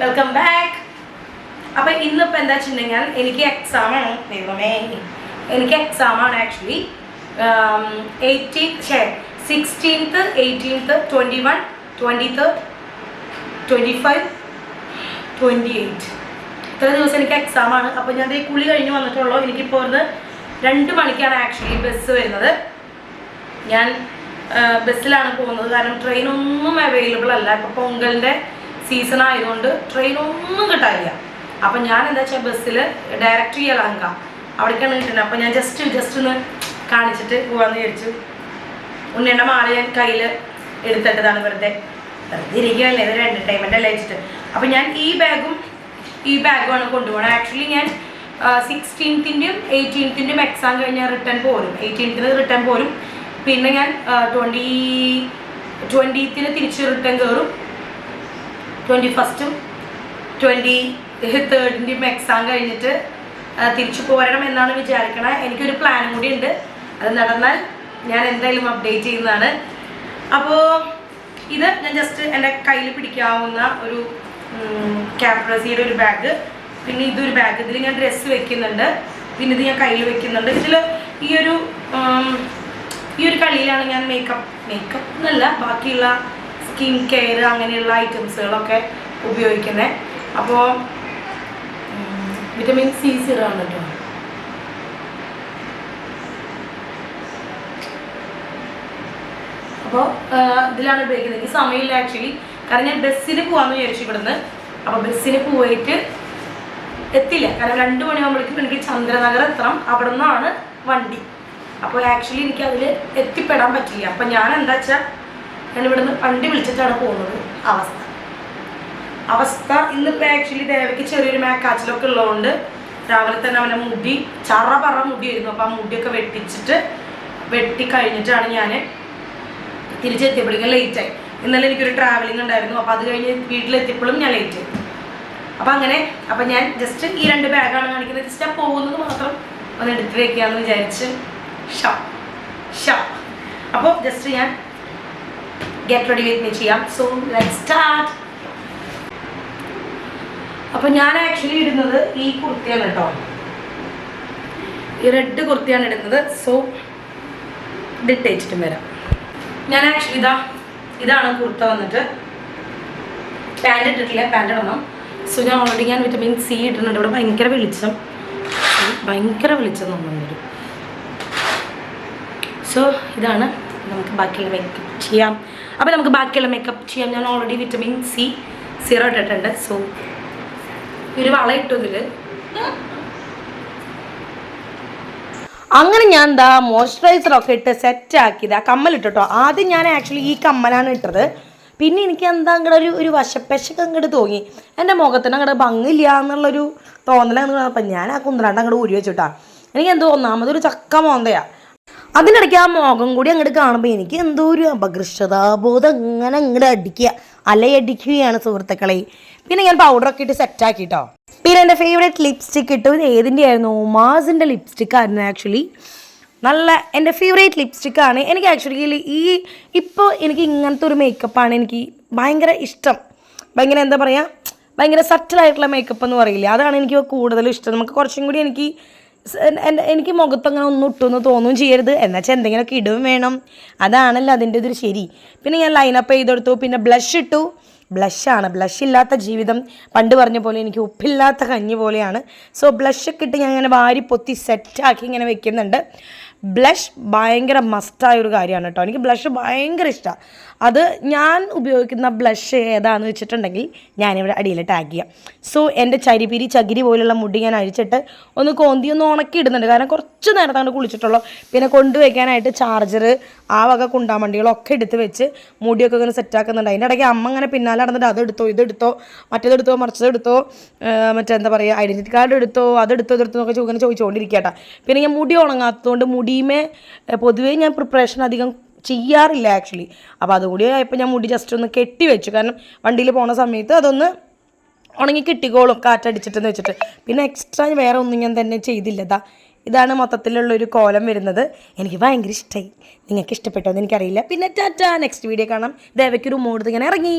Welcome back അപ്പം ഇന്നിപ്പോൾ എന്താ വെച്ചിട്ടുണ്ടെങ്കിൽ എനിക്ക് എക്സാം ആണ്. ദൈവമേ. എനിക്ക് എക്സാം ആണ് actually eighteen sixteenth eighteenth twenty one twenty third twenty five twenty eight ഇത്ര ദിവസം എനിക്ക് എക്സാം ആണ്. അപ്പോൾ ഞാൻ ഈ കുളി കഴിഞ്ഞ് വന്നിട്ടുള്ളൂ. എനിക്കിപ്പോൾ വന്ന് രണ്ട് മണിക്കാണ് ആക്ച്വലി ബസ് വരുന്നത്. ഞാൻ ബസ്സിലാണ് പോകുന്നത്. കാരണം ട്രെയിൻ ഒന്നും അവൈലബിൾ അല്ല. ഇപ്പോൾ പൊങ്കലിന്റെ സീസൺ ആയതുകൊണ്ട് ട്രെയിൻ ഒന്നും കിട്ടാനില്ല. അപ്പം ഞാൻ എന്താ വെച്ചാൽ ബസ്സിൽ ഡയറക്റ്റ് ചെയ്യലാങ്ക അവിടേക്കാണ് കിട്ടുന്നത്. അപ്പം ഞാൻ ജസ്റ്റ് ജസ്റ്റ് ഒന്ന് കാണിച്ചിട്ട് പോകാമെന്ന് വിചാരിച്ചു. ഉണ്ണിയുടെ മാല ഞാൻ കയ്യിൽ എടുത്തിട്ടതാണ് വെറുതെ. വെറുതെ ഇരിക്കുകയല്ലേ ഇതൊരു എന്റർടൈൻമെന്റ് അല്ലേ വെച്ചിട്ട്. അപ്പം ഞാൻ ഈ ബാഗും ഈ ബാഗുമാണ് കൊണ്ടുപോകണം ആക്ച്വലി ഞാൻ സിക്സ്റ്റീൻത്തിന്റെയും എയ്റ്റീൻത്തിന്റെയും എക്സാം കഴിഞ്ഞാൽ റിട്ടേൺ പോരും. എയ്റ്റീൻത്തിന് റിട്ടേൺ പോരും. പിന്നെ ഞാൻ ട്വന്റി ട്വന്റീത്തിന് തിരിച്ച് റിട്ടേൺ കയറും ട്വന്റി ഫസ്റ്റും ട്വന്റി തേർഡിന്റെയും എക്സാം കഴിഞ്ഞിട്ട് തിരിച്ചു പോരണം എന്നാണ് വിചാരിക്കണത് എനിക്കൊരു പ്ലാനും കൂടി ഉണ്ട്. അത് നടന്നാൽ ഞാൻ എന്തായാലും അപ്ഡേറ്റ് ചെയ്യുന്നതാണ്. അപ്പോൾ ഇത് ഞാൻ ജസ്റ്റ് എന്റെ കയ്യിൽ പിടിക്കാവുന്ന ഒരു ക്യാപ്രസിയുടെ ഒരു ബാഗ് പിന്നെ ഇതൊരു ബാഗ് ഇതിൽ ഞാൻ ഡ്രസ്സ് വെക്കുന്നുണ്ട്. പിന്നെ ഇത് ഞാൻ കയ്യിൽ വെക്കുന്നുണ്ട്. ഇതിൽ ഈ ഒരു ഈ ഒരു കളിയിലാണ് ഞാൻ മേക്കപ്പ് മേക്കപ്പ് എന്നല്ല ബാക്കിയുള്ള സ്കിൻ കെയർ അങ്ങനെയുള്ള ഐറ്റംസുകളൊക്കെ ഉപയോഗിക്കുന്നത് അപ്പോൾ വിറ്റമിൻ സി സീറോ ആണ് കേട്ടോ അപ്പോൾ ഇതിലാണ് ഉപയോഗിക്കുന്നത്. എനിക്ക് സമയമില്ല ആക്ച്വലി കാരണം ഞാൻ ബസ്സിന് പോകാമെന്ന് വിചാരിച്ചു ഇവിടുന്ന്. അപ്പോൾ ബസ്സിന് പോയിട്ട് എത്തില്ല. കാരണം രണ്ട് മണിയാകുമ്പോഴേക്കും എനിക്ക് ചന്ദ്രനഗർ എത്തണം. അവിടെ നിന്നാണ് വണ്ടി. അപ്പോൾ ആക്ച്വലി എനിക്ക് അതിൽ എത്തിപ്പെടാൻ പറ്റില്ല. അപ്പം ഞാൻ എന്താ വെച്ചാൽ ഞാൻ ഇവിടുന്ന് വണ്ടി വിളിച്ചിട്ടാണ് പോകുന്നത്. അവസ്ഥ. അവസ്ഥ ഇന്നിപ്പോൾ ആക്ച്വലി ദേവയ്ക്ക് ചെറിയൊരു മേക്കാച്ചിലൊക്കെ ഉള്ളതുകൊണ്ട് രാവിലെ തന്നെ അവന്റെ മുടി ചറ പറ മുടിയായിരുന്നു. അപ്പോൾ ആ മുടിയൊക്കെ വെട്ടിച്ചിട്ട് വെട്ടി കഴിഞ്ഞിട്ടാണ് ഞാൻ തിരിച്ചെത്തിയപ്പോഴേക്കും ലേറ്റായി ഇന്നലെ എനിക്കൊരു ട്രാവലിംഗ് ഉണ്ടായിരുന്നു. അപ്പോൾ അത് കഴിഞ്ഞ് വീട്ടിലെത്തിയപ്പോഴും ഞാൻ ലേറ്റ് ആയി. അപ്പം അങ്ങനെ അപ്പം ഞാൻ ജസ്റ്റ് ഈ രണ്ട് ബാഗാണ് കാണിക്കുന്നത്. ജസ്റ്റ് ഞാൻ പോകുന്നത് മാത്രം ഒന്ന് എടുത്ത് വെക്കാമെന്ന് വിചാരിച്ച്. ഷ ഷാ അപ്പോൾ ജസ്റ്റ് ഞാൻ ഗെറ്റ് റെഡി വിത്ത് മീ ചെയ്യാം സോ ലെറ്റ് സ്റ്റാർട്ട് അപ്പം ഞാൻ ആക്ച്വലി ഇടുന്നത് ഈ കുർത്തിയാണ് കേട്ടോ. ഈ റെഡ് കുർത്തിയാണ് ഇടുന്നത്. സോ ഇതിട്ട് വെച്ചിട്ടും വരാം. ഞാൻ ആക്ച്വലി ഇതാ ഇതാണ് കുർത്ത വന്നിട്ട്. പാന്റ് ഇട്ടിട്ടില്ല പാന്റ് ഇടണം. സോ ഞാൻ ഓൾറെഡി ഞാൻ വിറ്റമിൻ സി ഇട്ടിട്ടുണ്ട്. ഇവിടെ ഭയങ്കര വെളിച്ചം. ഭയങ്കര വെളിച്ചം തോന്നുന്നുണ്ട്. സോ ഇതാണ് നമുക്ക് ബാക്കിയുള്ള മേക്കപ്പ് ചെയ്യാം അപ്പോൾ നമുക്ക് ബാക്കിയുള്ള മേക്കപ്പ് ചെയ്യാം. ഞാൻ ഓൾറെഡി വിറ്റമിൻ സി സീറോ ഇട്ടിട്ടുണ്ട്. സോ ഒരു വള ഇട്ടു ഇതിൽ അങ്ങനെ ഞാൻ എന്താ മോയ്സ്ചറൈസറൊക്കെ ഇട്ട് സെറ്റ് ആക്കിയത് ആ കമ്മലിട്ടോ ആദ്യം ഞാൻ ആക്ച്വലി ഈ കമ്മലാണ് ഇട്ടത്. പിന്നെ എനിക്ക് എന്താ അങ്ങടെ ഒരു ഒരു വശപ്പശക്ക് അങ്ങോട്ട് തോന്നി. എന്റെ മുഖത്തിന് അങ്ങോട്ട് ഭംഗില്ല എന്നുള്ളൊരു തോന്നലാണ് അപ്പം ഞാൻ ആ കുന്തലാണ്ട് അങ്ങോട്ട് ഊരി വെച്ചിട്ടാ എനിക്ക് എന്തോ ഒന്നാമതൊരു ചക്ക മോന്തയാ. അതിനിടയ്ക്ക് ആ മുഖം കൂടി അങ്ങോട്ട് കാണുമ്പോൾ എനിക്ക് എന്തോ ഒരു അപകൃഷ്ടതാബോധം അങ്ങനെ അങ്ങോട്ട് അടിക്കുക അലയടിക്കുകയാണ് സുഹൃത്തുക്കളെ. പിന്നെ ഞാൻ പൗഡറൊക്കെ ഇട്ട് സെറ്റാക്കി കേട്ടോ പിന്നെ എന്റെ ഫേവറേറ്റ് ലിപ്സ്റ്റിക് ഇട്ടു ഇത് ഏതിന്റെ ആയിരുന്നു ഒമാസിന്റെ ലിപ്സ്റ്റിക് ആയിരുന്നു ആക്ച്വലി നല്ല എന്റെ ഫേവറേറ്റ് ലിപ്സ്റ്റിക് ആണ്. എനിക്ക് ആക്ച്വലി ഈ ഇപ്പോൾ എനിക്ക് ഇങ്ങനത്തെ ഒരു മേക്കപ്പാണ് എനിക്ക് ഭയങ്കര ഇഷ്ടം. ഭയങ്കര എന്താ പറയുക ഭയങ്കര സറ്റിലായിട്ടുള്ള മേക്കപ്പ് എന്ന് പറയില്ല? അതാണ് എനിക്ക് കൂടുതലും ഇഷ്ടം. നമുക്ക് കുറച്ചും കൂടി എനിക്ക് എനിക്ക് മുഖത്ത് അങ്ങനെ ഒന്നും ഇട്ടുമെന്ന് തോന്നും ചെയ്യരുത്. എന്നുവെച്ചാൽ എന്തെങ്കിലുമൊക്കെ ഇടുകയും വേണം. അതാണല്ലോ അതിന്റെ ഇതൊരു ശരി. പിന്നെ ഞാൻ ലൈനപ്പ് ചെയ്തെടുത്തു. പിന്നെ ബ്ലഷ് ഇട്ടു. ബ്ലഷാണ് ബ്ലഷ് ഇല്ലാത്ത ജീവിതം പണ്ട് പറഞ്ഞ പോലെ എനിക്ക് ഉപ്പില്ലാത്ത കഞ്ഞി പോലെയാണ്. സോ ബ്ലഷൊക്കെ ഇട്ട് ഞാൻ ഇങ്ങനെ വാരി പൊത്തി സെറ്റാക്കി ഇങ്ങനെ വെക്കുന്നുണ്ട്. ബ്ലഷ് ഭയങ്കര മസ്റ്റായ ഒരു കാര്യമാണ് കേട്ടോ. എനിക്ക് ബ്ലഷ് ഭയങ്കര ഇഷ്ടമാണ് അത് ഞാൻ ഉപയോഗിക്കുന്ന ബ്ലഷ് ഏതാണെന്ന് വെച്ചിട്ടുണ്ടെങ്കിൽ ഞാനിവിടെ അടിയിൽ ടാഗ് ചെയ്യാം. സോ എന്റെ ചരിപിരി ചകിരി പോലുള്ള മുടി ഞാൻ അഴിച്ചിട്ട് ഒന്ന് കോന്തി ഒന്ന് ഉണക്കി ഇടുന്നുണ്ട്. കാരണം കുറച്ച് നേരത്താണ് കുളിച്ചിട്ടുള്ളൂ. പിന്നെ കൊണ്ടുവയ്ക്കാനായിട്ട് ചാർജർ ആ വക കുണ്ടാമണ്ടികളൊക്കെ എടുത്ത് വെച്ച് മുടിയൊക്കെ ഇങ്ങനെ സെറ്റാക്കുന്നുണ്ട് അതിന്റെ ഇടയ്ക്ക് അമ്മ ഇങ്ങനെ പിന്നാലെ നടന്നിട്ട് അതെടുത്തോ ഇതെടുത്തോ മറ്റേതെടുത്തോ മറിച്ചതെടുത്തോ മറ്റെന്താ പറയുക ഐഡന്റിറ്റി കാർഡ് എടുത്തോ അതെടുത്തോ ഇതെടുത്തോ എന്നൊക്കെ ഇങ്ങനെ ചോദിച്ചുകൊണ്ടിരിക്കട്ടെ പിന്നെ ഞാൻ മുടി ഉണങ്ങാത്തതുകൊണ്ട് മുടിയുമേ പൊതുവേ ഞാൻ പ്രിപ്പറേഷൻ അധികം ചെയ്യാറില്ല ആക്ച്വലി അപ്പോൾ അതുകൂടി ആയപ്പോൾ ഞാൻ മുടി ജസ്റ്റ് ഒന്ന് കെട്ടി വെച്ചു. കാരണം വണ്ടിയിൽ പോണ സമയത്ത് അതൊന്ന് ഉണങ്ങി കിട്ടിക്കോളും കാറ്റടിച്ചിട്ടെന്ന് വെച്ചിട്ട്. പിന്നെ എക്സ്ട്രാ വേറെ ഒന്നും ഞാൻ തന്നെ ചെയ്തില്ല. ഇതാ ഇതാണ് മൊത്തത്തിലുള്ളൊരു കോലം വരുന്നത്. എനിക്ക് ഭയങ്കര ഇഷ്ടമായി നിങ്ങൾക്ക് ഇഷ്ടപ്പെട്ടോ എന്ന് എനിക്കറിയില്ല. പിന്നെ ടാറ്റാ നെക്സ്റ്റ് വീഡിയോ കാണാം. ദേവയ്ക്കൊരു മൂടുത്ത് ഇങ്ങനെ ഇറങ്ങി.